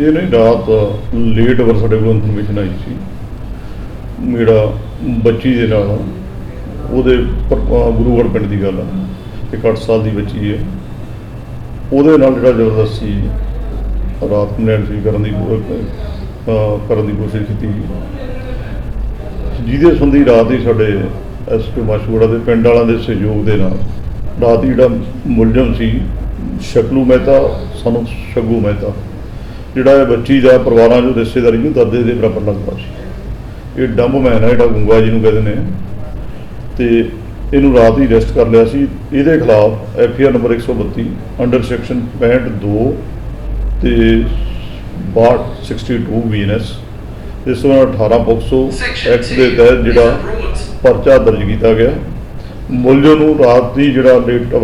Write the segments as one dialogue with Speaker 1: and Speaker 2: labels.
Speaker 1: ਇਹ ਨਹੀਂ ਰਾਤ ਲੇਟ ਵਰ ਸਾਡੇ ਕੋਲ ਇਨਫੋਰਮੇਸ਼ਨ ਆਈ ਸੀ। ਮੇਰਾ ਬੱਚੀ ਦੇ ਨਾਲ, ਉਹਦੇ ਪਰ- ਅਹ ਪਿੰਡ ਦੀ ਗੱਲ ਆ, ਇੱਕ 8 ਸਾਲ ਦੀ ਬੱਚੀ ਹੈ। ਉਹਦੇ ਨਾਲ ਜਿਹੜਾ ਜ਼ਬਰਦਸਤੀ ਰਾਤ ਨੂੰ ਸੀ ਕਰਨ ਦੀ ਕਰਨ ਦੀ ਕੋਸ਼ਿਸ਼ ਕੀਤੀ। ਜਿਹਦੇ ਸੰਬੰਧੀ ਰਾਤ ਹੀ ਸਾਡੇ ਐਸਪੀ ਮਾਸ਼ੂੜਾ ਦੇ ਪਿੰਡ ਵਾਲਿਆਂ ਦੇ ਸਹਿਯੋਗ ਦੇ ਨਾਲ, ਰਾਤ ਹੀ ਜਿਹੜਾ ਮੁਲਜ਼ਮ ਸੀ, ਸ਼ਕਲੂ ਮਹਿਤਾ, ਸਾਨੂੰ ਸ਼ਗੂ ਮਹਿਤਾ। ਜਿਹੜਾ ਇਹ ਬੱਚੀ ਦਾ ਪਰਿਵਾਰਾਂ ਜੋ ਰਿਸ਼ਤੇਦਾਰੀ ਨੂੰ ਦਾਦੇ ਦੇ ਬਰਾਬਰ ਲੱਗਦਾ ਸੀ। ਇਹ ਡੰਬ ਮੈਨ ਹੈ ਜਿਹੜਾ ਗੁੰਗਾ ਜੀ ਨੂੰ ਕਹਿੰਦੇ ਨੇ। ਤੇ ਇਹਨੂੰ ਰਾਤ ਹੀ ਅਰੈਸਟ ਕਰ ਲਿਆ ਸੀ। ਇਹਦੇ ਖਿਲਾਫ F R number 132 under section 65 2 ਤੇ 62 ਬੀਐਨਐਸ ਇਸ ਤੋਂ ਬਾਅਦ 18 ਪੋਕਸੋ ਐਕਟ ਦੇ ਤਹਿਤ ਜਿਹੜਾ ਪਰਚਾ ਦਰਜ ਕੀਤਾ ਗਿਆ। ਮੁਲਜ਼ਮ ਨੂੰ ਰਾਤ ਦੀ ਜਿਹੜਾ ਲੇਟ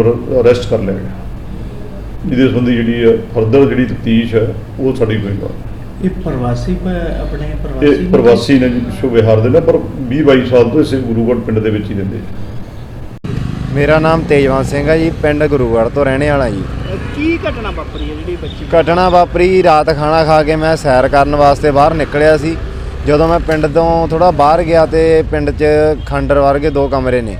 Speaker 1: ਅਰੈਸਟ ਕਰ ਲਿਆ ਗਿਆ। ਜਿਹਦੇ ਸੰਬੰਧੀ ਜਿਹੜੀ ਫਰਦਰ ਜਿਹੜੀ ਤਫਤੀਸ਼ ਹੈ ਉਹ ਸਾਡੀ ਹੋਏਗਾ
Speaker 2: ਇਹ ਪ੍ਰਵਾਸੀ ਆਪਣੇ ਪ੍ਰਵਾਸੀ
Speaker 1: ਇਹ ਪ੍ਰਵਾਸੀ ਨੇ ਜੀ ਪਿੱਛੋਂ ਬਿਹਾਰ ਦੇ ਨੇ ਪਰ 20 22 ਸਾਲ ਤੋਂ ਇਸੇ ਗੁਰੂਗੜ੍ਹ ਪਿੰਡ ਦੇ ਵਿੱਚ ਹੀ ਰਹਿੰਦੇ
Speaker 3: ਮੇਰਾ ਨਾਮ ਤੇਜਵੰਤ ਸਿੰਘ ਹੈ ਜੀ ਪਿੰਡ ਗੁਰੂਗੜ੍ਹ ਤੋਂ ਰਹਿਣੇ ਵਾਲਾ ਜੀ।
Speaker 4: ਕੀ ਘਟਨਾ ਵਾਪਰੀ ਹੈ ਜਿਹੜੀ ਬੱਚੀ
Speaker 3: ਘਟਨਾ ਵਾਪਰੀ ਰਾਤ ਖਾਣਾ ਖਾ ਕੇ ਮੈਂ ਸੈਰ ਕਰਨ ਵਾਸਤੇ ਬਾਹਰ ਨਿਕਲਿਆ ਸੀ। ਜਦੋਂ ਮੈਂ ਪਿੰਡ ਤੋਂ ਥੋੜਾ ਬਾਹਰ ਗਿਆ ਤੇ ਪਿੰਡ 'ਚ ਖੰਡਰ ਵਰਗੇ ਦੋ ਕਮਰੇ ਨੇ।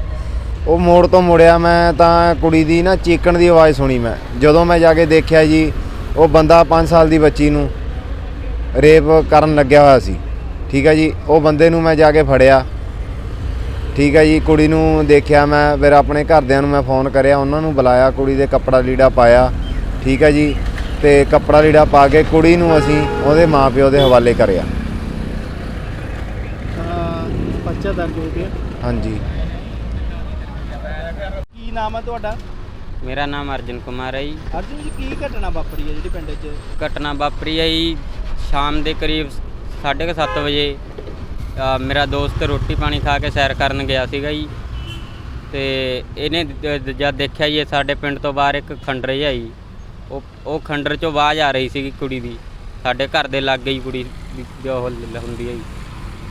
Speaker 3: ਉਹ ਮੋੜ ਤੋਂ ਮੁੜਿਆ ਮੈਂ ਤਾਂ ਕੁੜੀ ਦੀ ਨਾ ਚੀਕਣ ਦੀ ਆਵਾਜ਼ ਸੁਣੀ ਮੈਂ। ਜਦੋਂ ਮੈਂ ਜਾ ਕੇ ਦੇਖਿਆ ਜੀ ਉਹ ਬੰਦਾ 5 ਸਾਲ ਦੀ ਬੱਚੀ ਨੂੰ ਰੇਪ ਕਰਨ ਲੱਗਿਆ ਹੋਇਆ ਸੀ। ਠੀਕ ਹੈ ਜੀ ਉਹ ਬੰਦੇ ਨੂੰ ਮੈਂ ਜਾ ਕੇ ਫੜਿਆ। ਠੀਕ ਹੈ ਜੀ ਕੁੜੀ ਨੂੰ ਦੇਖਿਆ ਮੈਂ ਫਿਰ ਆਪਣੇ ਘਰਦਿਆਂ ਨੂੰ ਮੈਂ ਫੋਨ ਕਰਿਆ ਉਹਨਾਂ ਨੂੰ ਬੁਲਾਇਆ ਕੁੜੀ ਦੇ ਕੱਪੜਾ ਲੀੜਾ ਪਾਇਆ। ਠੀਕ ਹੈ ਜੀ ਤੇ ਕੱਪੜਾ ਲੀੜਾ ਪਾ ਕੇ ਕੁੜੀ ਨੂੰ ਅਸੀਂ ਉਹਦੇ ਮਾਪਿਓ ਦੇ ਹਵਾਲੇ ਕਰਿਆ।
Speaker 4: ਬੱਚਾ ਦਰਜ ਹੋ ਗਿਆ।
Speaker 3: ਹਾਂਜੀ।
Speaker 4: ਨਾਮ ਹੈ ਤੁਹਾਡਾ?
Speaker 5: ਮੇਰਾ ਨਾਮ ਅਰਜਨ ਕੁਮਾਰ ਹੈ ਜੀ।
Speaker 4: ਅਰਜੁਨ ਜੀ ਕੀ ਘਟਨਾ ਵਾਪਰੀ ਹੈ ਜਿਹੜੀ ਪਿੰਡ 'ਚ
Speaker 5: ਘਟਨਾ ਵਾਪਰੀ ਹੈ ਜੀ ਸ਼ਾਮ ਦੇ ਕਰੀਬ 7:30 ਵਜੇ ਅ, ਮੇਰਾ ਦੋਸਤ ਰੋਟੀ ਪਾਣੀ ਖਾ ਕੇ ਸੈਰ ਕਰਨ ਗਿਆ ਸੀਗਾ ਜੀ। ਤੇ ਇਹਨੇ ਦ- ਦ- ਜਦ ਦੇਖਿਆ ਜੀ ਇਹ ਸਾਡੇ ਪਿੰਡ ਤੋਂ ਬਾਹਰ ਇੱਕ ਖੰਡਰ ਜਿਹਾ ਜੀ। ਉਹ ਉਹ ਖੰਡਰ ਚੋਂ ਆਵਾਜ਼ ਆ ਰਹੀ ਸੀਗੀ ਕੁੜੀ ਦੀ। ਸਾਡੇ ਘਰ ਦੇ ਲਾਗੇ ਹੀ ਕੁੜੀ ਦੀ ਜੋ ਉਹ ਲ- ਹੁੰਦੀ ਹੈ ਜੀ।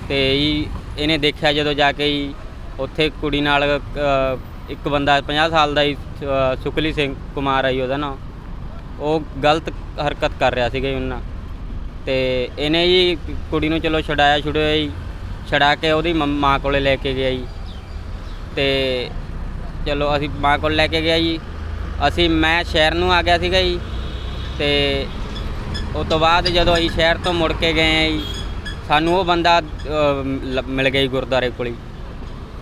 Speaker 5: ਤੇ ਜੀ ਇਹਨੇ ਦੇਖਿਆ ਜਦੋਂ ਜਾ ਕੇ ਜੀ ਉੱਥੇ ਕੁੜੀ ਨਾਲ ਅ, ਇੱਕ ਬੰਦਾ 50 ਸਾਲ ਦਾ ਜੀ ਅ, ਸੁਖਲੀ ਸਿੰਘ ਕੁਮਾਰ ਆ ਜੀ ਉਹਦਾ ਨਾਂ ਉਹ ਗਲਤ ਹਰਕਤ ਕਰ ਰਿਹਾ ਸੀਗਾ ਜੀ ਉਹਨਾਂ ਤੇ ਇਹਨੇ ਜੀ ਕੁੜੀ ਨੂੰ ਚਲੋ ਛਡਾਇਆ ਛੁਡਿਆ ਜੀ। ਛਡਾ ਕੇ ਉਹਦੀ ਮੰਮ- ਮਾਂ ਕੋਲੇ ਲੈ ਕੇ ਗਿਆ ਜੀ। ਤੇ ਚਲੋ ਅਸੀਂ ਮਾਂ ਕੋਲ ਲੈ ਕੇ ਗਿਆ ਜੀ। ਅਸੀਂ ਮੈਂ ਸ਼ਹਿਰ ਨੂੰ ਆ ਗਿਆ ਸੀਗਾ ਜੀ। ਤੇ ਉਹ ਤੋਂ ਬਾਅਦ ਜਦੋਂ ਅਸੀਂ ਸ਼ਹਿਰ ਤੋਂ ਮੁੜ ਕੇ ਗਏ ਆ ਜੀ ਸਾਨੂੰ ਉਹ ਬੰਦਾ ਅ, ਲ- ਮਿਲ ਗਿਆ ਜੀ ਗੁਰਦੁਆਰੇ ਕੋਲ ਹੀ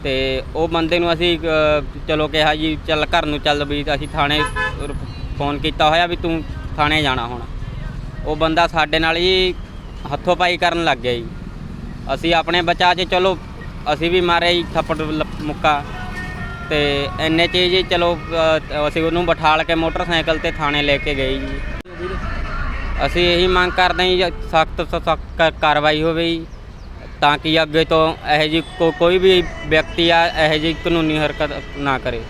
Speaker 5: ਤੇ ਉਹ ਬੰਦੇ ਨੂੰ ਅਸੀਂ ਅ, ਚਲੋ ਕਿਹਾ ਜੀ ਚੱਲ ਘਰ ਨੂੰ ਚੱਲ ਵੀ ਅਸੀਂ ਥਾਣੇ ਰ- ਫੋਨ ਕੀਤਾ ਹੋਇਆ ਵੀ ਤੂੰ ਥਾਣੇ ਜਾਣਾ ਹੁਣ। ਉਹ ਬੰਦਾ ਸਾਡੇ ਨਾਲ ਹੀ ਹੱਥੋਂ ਪਾਈ ਕਰਨ ਲੱਗ ਗਿਆ ਜੀ। ਅਸੀਂ ਆਪਣੇ ਬਚਾਅ 'ਚ ਚਲੋ ਅਸੀਂ ਵੀ ਮਾਰੇ ਜੀ ਥੱਪੜ ਲ- ਮੁੱਕਾ। ਤੇ ਇੰਨੇ 'ਚ ਜੀ ਚਲੋ ਅ, ਅਸੀਂ ਉਹਨੂੰ ਬਿਠਾਲ ਕੇ ਮੋਟਰਸਾਈਕਲ ਤੇ ਥਾਣੇ ਲੈ ਕੇ ਗਏ ਜੀ। ਅਸੀਂ ਇਹੀ ਮੰਗ ਕਰਦੇ ਹਾਂ ਜੀ ਸਖਤ ਸਖਤ ਕਾਰਵਾਈ ਹੋਵੇ ਜੀ। ਤਾਂ ਕਿ ਅੱਗੇ ਤੋਂ ਇਹੋ ਜੀ ਕੋਈ ਵੀ ਵਿਅਕਤੀ ਆ, ਇਹੋ ਜੀ ਕਾਨੂੰਨੀ ਹਰਕਤ ਨਾ ਕਰੇ।